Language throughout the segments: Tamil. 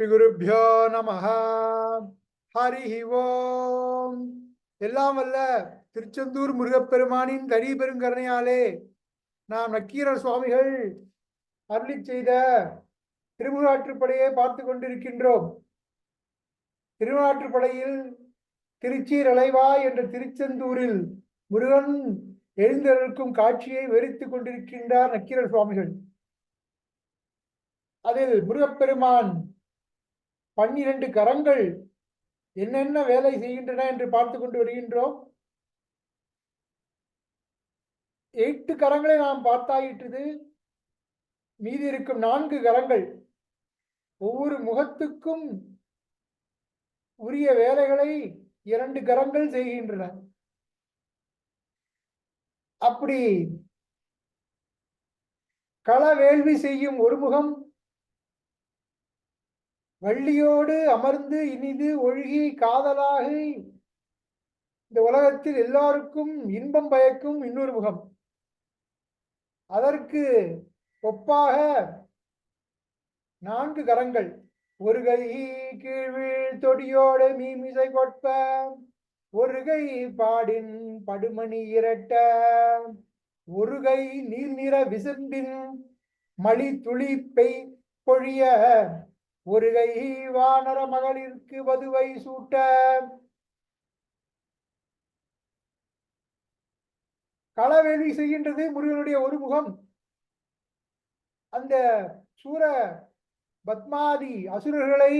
ஸ்ரீகுருப்பியோ நம ஹரி ஓம். எல்லாம் வல்ல திருச்செந்தூர் முருகப்பெருமானின் தனி பெருங்கருணையாலே நாம் நக்கீரர் சுவாமிகள் அருளி செய்த திருமுகாற்றுப்படையை பார்த்து கொண்டிருக்கின்றோம். திருமுகாற்றுப்படையில் திருச்சி ரலைவாய் என்ற திருச்செந்தூரில் முருகன் எழுந்திருக்கும் காட்சியை வெறித்து கொண்டிருக்கின்றார் நக்கீரர் சுவாமிகள். அதில் முருகப்பெருமான் பன்னிரண்டு கரங்கள் என்னென்ன வேலை செய்கின்றன என்று பார்த்து கொண்டு வருகின்றோம். எட்டு கரங்களை நாம் பார்த்தாயிற்றது மீதி இருக்கும் நான்கு கரங்கள் ஒவ்வொரு முகத்துக்கும் உரிய வேலைகளை இரண்டு கரங்கள் செய்கின்றன. அப்படி கள வேள்வி செய்யும் ஒரு முகம் வள்ளியோடு அமர்ந்து இனிது ஒழுகி காதலாகி இந்த உலகத்தில் எல்லாருக்கும் இன்பம் பயக்கும் இன்னொரு முகம். அதற்கு ஒப்பாக நான்கு கரங்கள். ஒரு கை கீழ்வீழ் தொடியோடு மீமிசை கொட்ப ஒரு கை பாடின் படுமணி இரட்ட ஒரு கை நீர் நிற விசும்பின் மணி துளிப்பை பொழிய ஒரு கை வானர மகளிருக்கு வதுவை சூட்ட. களவேள்வி செய்கின்றது முருகனுடைய ஒரு முகம். அந்த சூர பத்மாதி அசுரர்களை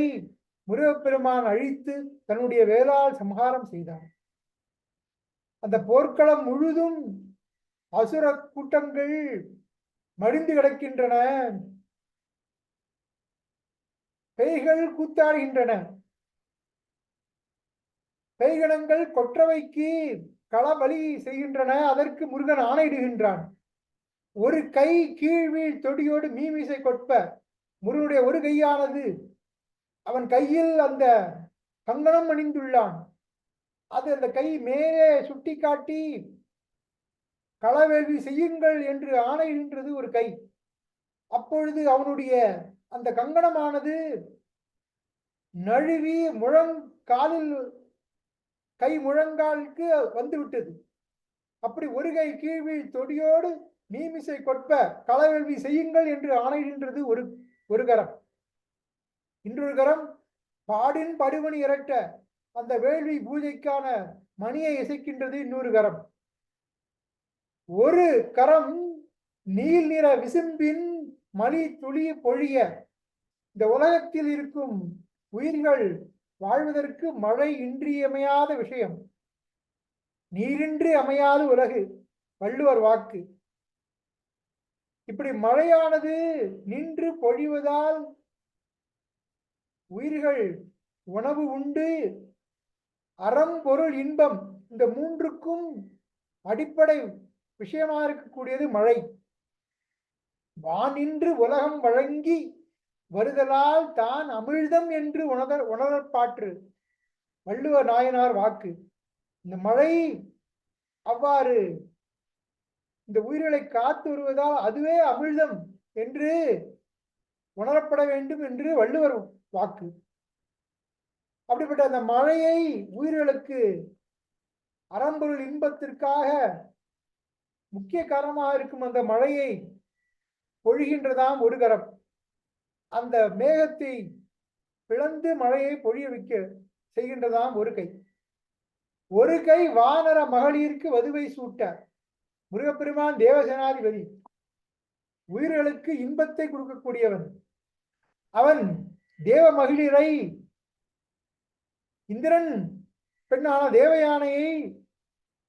முருகப்பெருமான் அழித்து தன்னுடைய வேளால் சம்ஹாரம் செய்தார். அந்த போர்க்களம் முழுதும் அசுர கூட்டங்கள் மடிந்து கிடக்கின்றன. பெய்கள் கூத்தாடுகின்றன. பெய்கணங்கள் கொற்றவைக்கு களபலி செய்கின்றன அதற்கு முருகன் ஆணையிடுகின்றான். ஒரு கை கீழ்வீழ் தொடியோடு மீமிசை கொட்ப முருகனுடைய ஒரு கையானது. அவன் கையில் அந்த கங்கணம் அணிந்துள்ளான். அது அந்த கை மேலே சுட்டி காட்டி களவேள்வி செய்யுங்கள் என்று ஆணையிடுகின்றது ஒரு கை. அப்பொழுது அவனுடைய அந்த கங்கணமானது நழுவி முழங்காலில் கை முழங்காலுக்கு வந்து விட்டது அப்படி ஒரு கை கீழ்வீழ் தொடியோடு மீமிசை கொட்ப களவேள்வி செய்யுங்கள் என்று ஆணையிடுகின்றது ஒரு ஒரு கரம். இன்றொரு கரம் பாடின் படுமணி இரட்ட அந்த வேள்வி பூஜைக்கான மணியை இசைக்கின்றது இன்னொரு கரம். ஒரு கரம் நீல் நிற விசும்பின் மலி துளி பொழிய. இந்த உலகத்தில் இருக்கும் உயிர்கள் வாழ்வதற்கு மழை இன்றியமையாத விஷயம். நீரின்றி அமையாத உலகு வள்ளுவர் வாக்கு. இப்படி மழையானது நின்று பொழிவதால் உயிர்கள் உணவு உண்டு. அறம் பொருள் இன்பம் இந்த மூன்றுக்கும் அடிப்படை விஷயமா இருக்கக்கூடியது மழை. வானின்று உலகம் வழங்கி வருதலால் தான் அமிழ்தம் என்று உணர உணரப்பாற்று வள்ளுவ நாயனார் வாக்கு. இந்த மழை அவ்வாறு இந்த உயிர்களை காத்து வருவதால் அதுவே அமிழ்தம் என்று உணரப்பட வேண்டும் என்று வள்ளுவர் வாக்கு. அப்படிப்பட்ட அந்த மழையை உயிர்களுக்கு அறம்பொருள் இன்பத்திற்காக முக்கிய காரணமாக இருக்கும் அந்த மழையை பொழிகின்றதாம் ஒரு கரம். அந்த மேகத்தை பிளந்து மழையை பொழிய வைக்க செய்கின்றதாம் ஒரு கை. ஒரு கை வானர மகளிருக்கு வதுவை சூட்ட. முருகப்பெருமான் தேவசேனாதிபதி. உயிர்களுக்கு இன்பத்தை கொடுக்கக்கூடியவன். அவன் தேவ மகளிரை இந்திரன் பெண்ணான தேவயானையை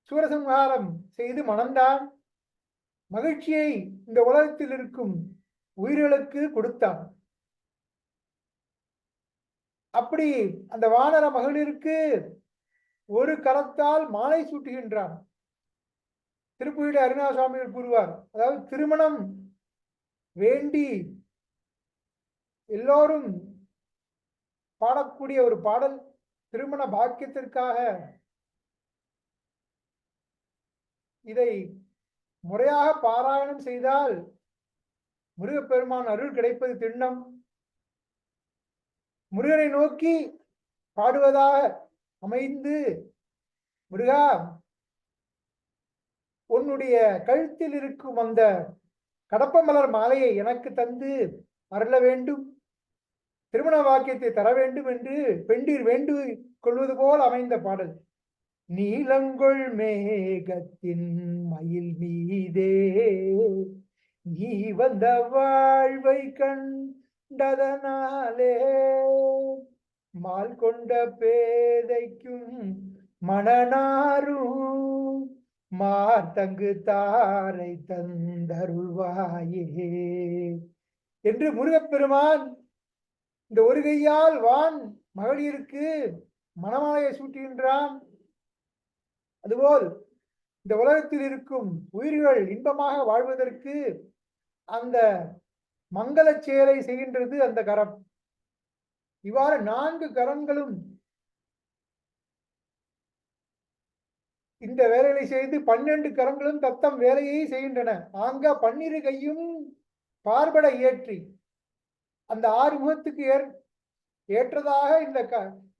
சூரசம்ஹாரம் செய்து மணந்தான். மகிழ்ச்சியை இந்த உலகத்தில் இருக்கும் உயிர்களுக்கு கொடுத்தான். அப்படி அந்த வானர மகளிருக்கு ஒரு கரத்தால் மாலை சூட்டுகின்றான். திருப்புயிட அருணா சுவாமிகள் கூறுவார் அதாவது திருமணம் வேண்டி எல்லோரும் பாடக்கூடிய ஒரு பாடல் திருமண பாக்கியத்திற்காக. இதை முறையாக பாராயணம் செய்தால் முருகப்பெருமான் அருள் கிடைப்பது திண்ணம். முருகனை நோக்கி பாடுவதாக அமைந்து முருகா உன்னுடைய கழுத்தில் இருக்கும் அந்த கடப்பமலர் மாலையை எனக்கு தந்து அருள வேண்டும். திருமண வாக்கியத்தை தர வேண்டும் என்று பெண்டீர் வேண்டு கொள்வது போல் அமைந்த பாடல். நீலங்கொள் மேகத்தின் மயில் மீதே நீ வந்த வாழ்வை கண்டதனாலே மால் கொண்ட பேதைக்கும் மணனாரும் மார்த்தங்கு தாரை தந்தருள்வாயே. என்று முருகப்பெருமான் இந்த ஒரு கையால் வான் மகளிருக்கு மணமாலையை சூட்டுகின்றான். அதுபோல் இந்த உலகத்தில் இருக்கும் உயிர்கள் இன்பமாக வாழ்வதற்கு அந்த மங்களச் செயலை செய்கின்றது அந்த கரம். இவ்வாறு நான்கு கரங்களும் இந்த வேலைகளை செய்து பன்னெண்டு கரங்களும் தத்தம் வேலையை செய்கின்றன. ஆங்க பன்னிரு கையும் பார்பட ஏற்றி அந்த ஆறு முகத்துக்கு ஏற் ஏற்றதாக இந்த க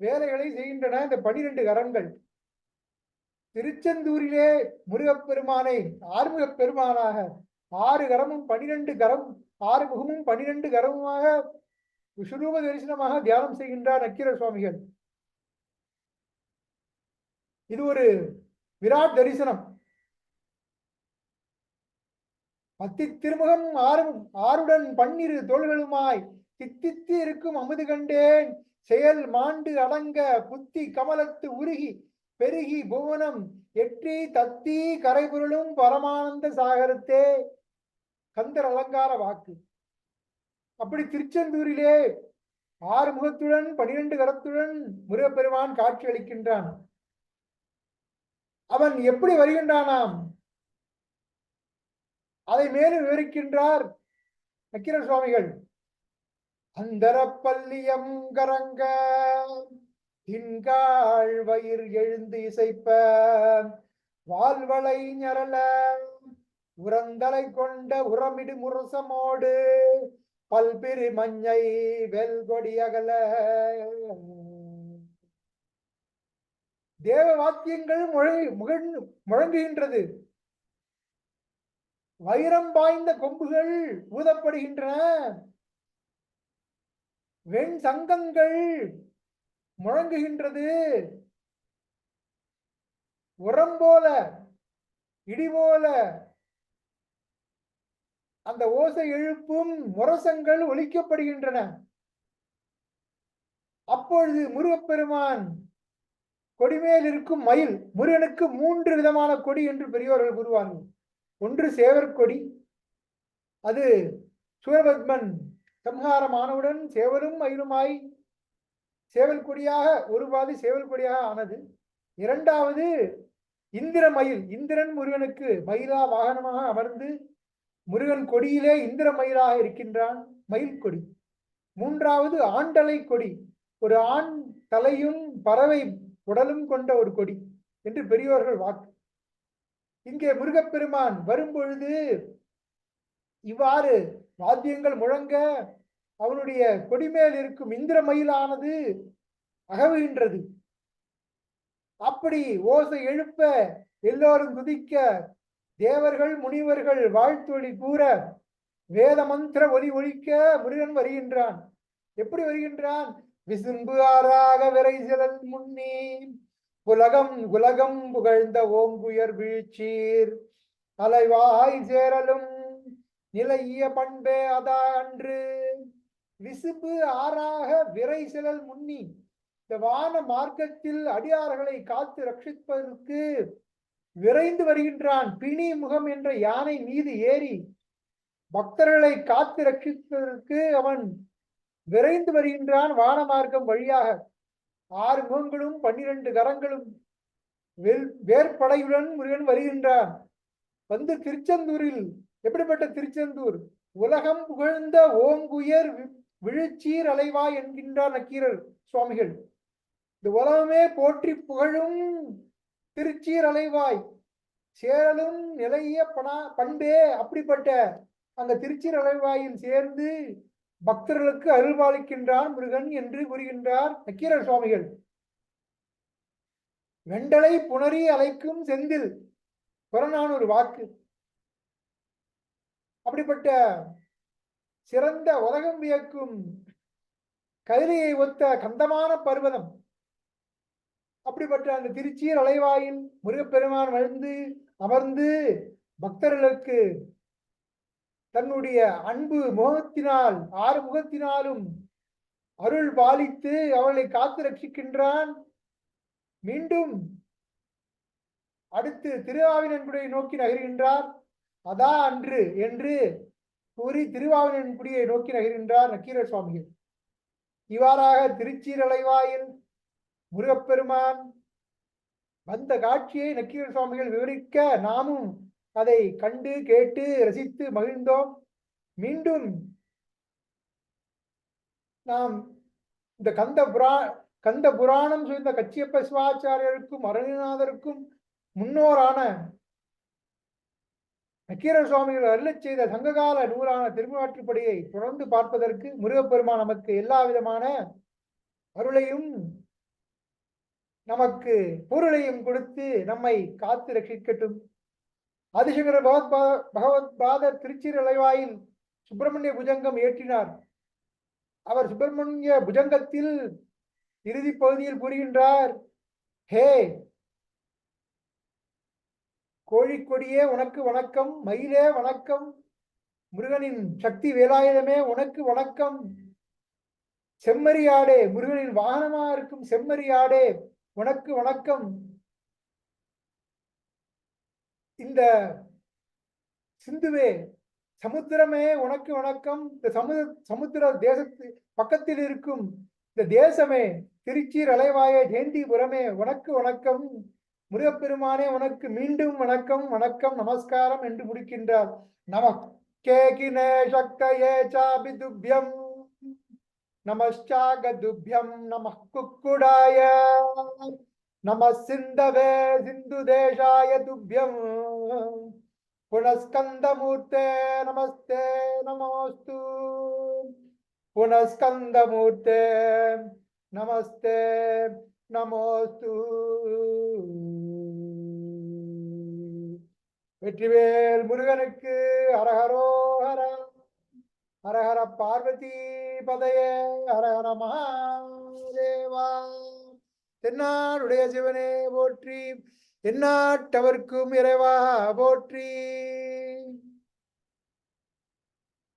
வேலைகளை செய்கின்றன இந்த பனிரெண்டு கரங்கள். திருச்செந்தூரிலே முருகப்பெருமானை ஆறுமுகப் பெருமானாக ஆறு கரமும் பனிரெண்டு கரம் ஆறு முகமும் பனிரெண்டு கரமுமாக விஸ்வரூப தரிசனமாக தியானம் செய்கின்றார் நக்கீர சுவாமிகள். இது ஒரு விராட் தரிசனம். பத்தி திருமுகம் ஆறும் ஆறுடன் பன்னிரு தோள்களுமாய் தித்தித்து இருக்கும் அமுது கண்டேன். செயல் மாண்டு அடங்க புத்தி கமலத்து உருகி பெருகி புவனம் எட்டி தத்தி கரைபுரளும் பரமானந்த சாகரத்தே. கந்தர் அலங்கார வாக்கு. அப்படி திருச்செந்தூரிலே ஆறு முகத்துடன் பனிரெண்டு கரத்துடன் முருகப்பெருமான் காட்சி அளிக்கின்றான். அவன் எப்படி வருகின்றானாம்? அதை மேலும் விவரிக்கின்றார் நக்கிர சுவாமிகள். அந்தரப்பள்ளியம் கரங்க தின்காள் வயிர் எழுந்து இசைப்ப வாழ்வளை ஞரல உரந்தலை கொண்ட உரமிடு முரசமோடு பல்பிரி மஞ்சை வெல்கொடி அகல. தேவ வாக்கியங்கள் முழங்கி முழங்குகின்றது. வைரம் பாய்ந்த கொம்புகள் ஊதப்படுகின்றன. வெண் சங்கங்கள் முழங்குகின்றது. உரம் போல இடி போல அந்த ஓசை எழுப்பும் முரசங்கள் ஒலிக்கப்படுகின்றன. அப்பொழுது முருகப்பெருமான் கொடிமேல் இருக்கும் மயில் முருகனுக்கு மூன்று விதமான கொடி என்று பெரியோர்கள் கூறுவார்கள். ஒன்று சேவர் கொடி அது சூரபத்மன் சம்ஹாரமானவுடன் சேவரும் மயிலுமாய் சேவல் கொடியாக ஒரு பாதி சேவல் கொடியாக ஆனது. இரண்டாவது இந்திர மயில். இந்திரன் முருகனுக்கு மயிலா வாகனமாக அமர்ந்து முருகன் கொடியிலே இந்திர மயிலாக இருக்கின்றான். மயில் கொடி. மூன்றாவது ஆண்டலை கொடி. ஒரு ஆண் தலையும் பறவை உடலும் கொண்ட ஒரு கொடி என்று பெரியோர்கள் வாக்கு. இங்கே முருகப்பெருமான் வரும்பொழுது இவ்வாறு வாத்தியங்கள் முழங்க அவனுடைய கொடிமேல் இருக்கும் இந்திர மயிலானது அகவுகின்றது. அப்படி ஓசை எழுப்ப எல்லோரும் குதிக்க தேவர்கள் முனிவர்கள் வாழ்த்தொழி கூற வேத மந்திர ஒலி ஒழிக்க முருகன் வருகின்றான். எப்படி வருகின்றான்? விசும்பு ஆறாக விரை சிலல் முன்னி உலகம் உலகம் புகழ்ந்த ஓங்குயர் வீழ்ச்சீர். அலைவாய் சேரலும் நிலைய பண்பே அதா அன்று விசுப்பு ஆறாக விரை சிலல் முன்னி. இந்த வான மார்க்கத்தில் அடியார்களை காத்து ரட்சிப்பதற்கு விரைந்து வருகின்றான். பிணி முகம் என்ற யானை மீது ஏறி பக்தர்களை காத்து ரட்சிப்பதற்கு அவன் விரைந்து வருகின்றான் வான மார்க்கம் வழியாக. ஆறு முகங்களும் பன்னிரண்டு கரங்களும் வெல் வேற்படையுடன் முருகன் வருகின்றான். வந்து திருச்செந்தூரில். எப்படிப்பட்ட திருச்செந்தூர்? உலகம் புகழ்ந்த ஓங்குயர் விழுச்சீர் அலைவாய் என்கின்றார் நக்கீரர் சுவாமிகள். இந்த உலகமே போற்றி புகழும் திருச்சீர் அலைவாய். சேரலும் நிலைய பணா பண்பே அப்படிப்பட்ட அந்த திருச்சீர் அலைவாயில் சேர்ந்து பக்தர்களுக்கு அருள்பாலிக்கின்றான் முருகன் என்று கூறுகின்றார் நக்கீரர் சுவாமிகள். வெண்டலை புணரி அலைக்கும் செந்தில். புறநானூறு வாக்கு. அப்படிப்பட்ட சிறந்த உலகம் வியக்கும் கதிரையை ஒத்த கந்தமான பர்வதம். அப்படிப்பட்ட அந்த திருச்சியில் அலைவாயில் முருகப்பெருமான் வழிந்து அமர்ந்து பக்தர்களுக்கு தன்னுடைய அன்பு முகத்தினால் ஆறு முகத்தினாலும் அருள் பாலித்து அவளை காத்து ரட்சிக்கின்றான். மீண்டும் அடுத்து திருவாவினன்குடியை நோக்கி நகர்கின்றார். அதா அன்று என்று கூறி திருவாவினன்குடியை நோக்கி நகர்கின்றார் நக்கீரர் சுவாமிகள். இவ்வாறாக திருச்சீரலைவாயில் முருகப்பெருமான் வந்த காட்சியை நக்கீரர் சுவாமிகள் விவரிக்க நாமும் அதை கண்டு கேட்டு ரசித்து மகிழ்ந்தோம். மீண்டும் நாம் இந்த கந்த புரா கந்த புராணம் சொல்ந்த கச்சியப்ப சிவாச்சாரியருக்கும் அருணநாதருக்கும் முன்னோரான நக்கீர சுவாமிகள் அருளச் செய்த சங்ககால நூலான திருமுறாற்றுப்படியை தொடர்ந்து பார்ப்பதற்கு முருகப்பெருமான் நமக்கு எல்லா விதமான அருளையும் நமக்கு பொருளையும் கொடுத்து நம்மை காத்து ரட்சிக்கட்டும். ஆதிசங்கர பகவத் பகவத் பாதர் திருச்சிரலைவாயில் சுப்பிரமணிய புஜங்கம் ஏற்றினார் அவர் சுப்பிரமணிய புஜங்கத்தில் இறுதி பகுதியில் கூறுகின்றார் ஹே கோழிக்கொடியே உனக்கு வணக்கம் மயிலே வணக்கம் முருகனின் சக்தி வேலாயுதமே உனக்கு வணக்கம். செம்மறியாடே முருகனின் வாகனமா இருக்கும் செம்மறியாடே உனக்கு வணக்கம். இந்த சிந்துவே சமுத்திரமே உனக்கு வணக்கம். இந்த சமுத சமுத்திர தேசத்து பக்கத்தில் இருக்கும் இந்த தேசமே திருச்சி ரலைவாய ஜெயந்திபுரமே உனக்கு வணக்கம். முருகப்பெருமானே உனக்கு மீண்டும் வணக்கம் வணக்கம் நமஸ்காரம் என்று முடிக்கின்றார். நம கேகினே சக்தயே சாபி துப்யம். நமஸ்டாக துப்யம் நம குக்குடாய நம சிந்தவே சிந்து தேசாய துப்யம். புனஸ்கந்தமூர்த்தே நமஸ்தே நமோஸ்து. புனஸ்கந்தமூர்த்தே நமஸ்தே நமோஸ்து. வெற்றிவேல் முருகனுக்கு ஹரஹரோஹர ஹரஹர பார்வதி பதையே ஹரஹர மகாதேவா. தென்னாடுடைய சிவனே போற்றி எந்நாட்டவர்க்கும் இறைவா போற்றி.